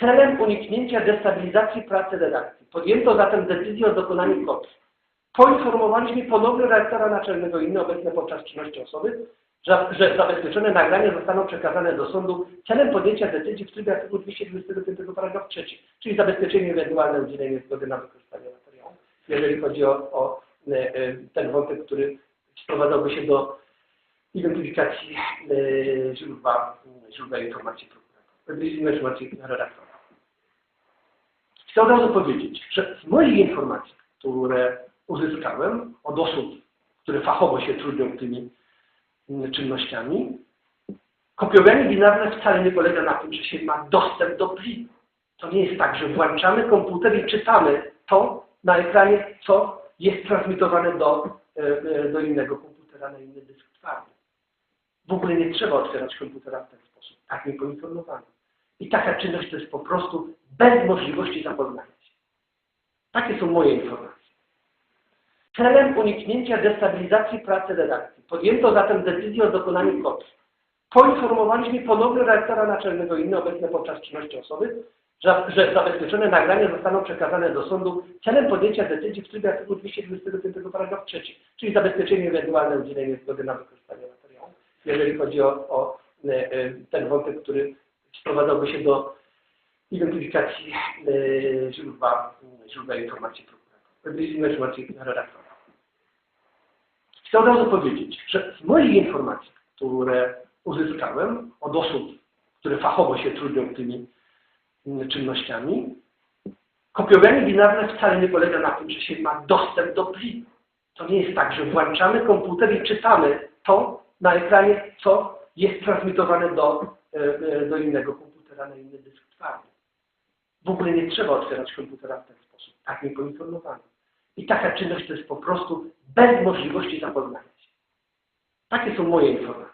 Celem uniknięcia destabilizacji pracy redakcji podjęto zatem decyzję o dokonaniu kontrol. Poinformowaliśmy ponownie redaktora naczelnego i inne obecne podczas czynności osoby, że, że zabezpieczone nagrania zostaną przekazane do sądu celem podjęcia decyzji w trybie artykułu 225 paragraf 3, czyli zabezpieczenie ewentualne udzielenie zgody na wykorzystanie materiału. Jeżeli chodzi o, o e, e, ten wątek, który sprowadzałby się do identyfikacji e, źródła, źródła informacji prokuratora, informacji redaktora. Chcę od razu powiedzieć, że z moich informacji, które uzyskałem od osób, które fachowo się trudnią tymi mm, czynnościami, kopiowanie binarne wcale nie polega na tym, że się ma dostęp do plinu. To nie jest tak, że włączamy komputer i czytamy to na ekranie, co jest transmitowane do, e, e, do innego komputera, na inny dysk twardy. W ogóle nie trzeba otwierać komputera w ten sposób. Tak mnie poinformowano. I taka czynność to jest po prostu bez możliwości zapoznania się. Takie są moje informacje. Celem uniknięcia destabilizacji pracy redakcji podjęto zatem decyzję o dokonaniu kontrol. Poinformowaliśmy ponownie redaktora naczelnego i inne obecne podczas czynności osoby, że, że zabezpieczone nagrania zostaną przekazane do sądu celem podjęcia decyzji w trybie artykułu 225 paragraf 3, czyli zabezpieczenie ewentualne udzielenie zgody na wykorzystanie materiału. Jeżeli chodzi o, o e, e, ten wątek, który sprowadzałby się do identyfikacji e, źródła, źródła informacji prokuratora, informacji redaktora. Chcę od razu powiedzieć, że z moich informacji, które uzyskałem od osób, które fachowo się trudnią tymi mm, czynnościami, kopiowanie binarne wcale nie polega na tym, że się ma dostęp do plinu. To nie jest tak, że włączamy komputer i czytamy to na ekranie, co jest transmitowane do, do innego komputera, na inny dysk twardy. W ogóle nie trzeba otwierać komputera w ten sposób. Tak mnie poinformowano. I taka czynność to jest po prostu bez możliwości zapoznania się. Takie są moje informacje.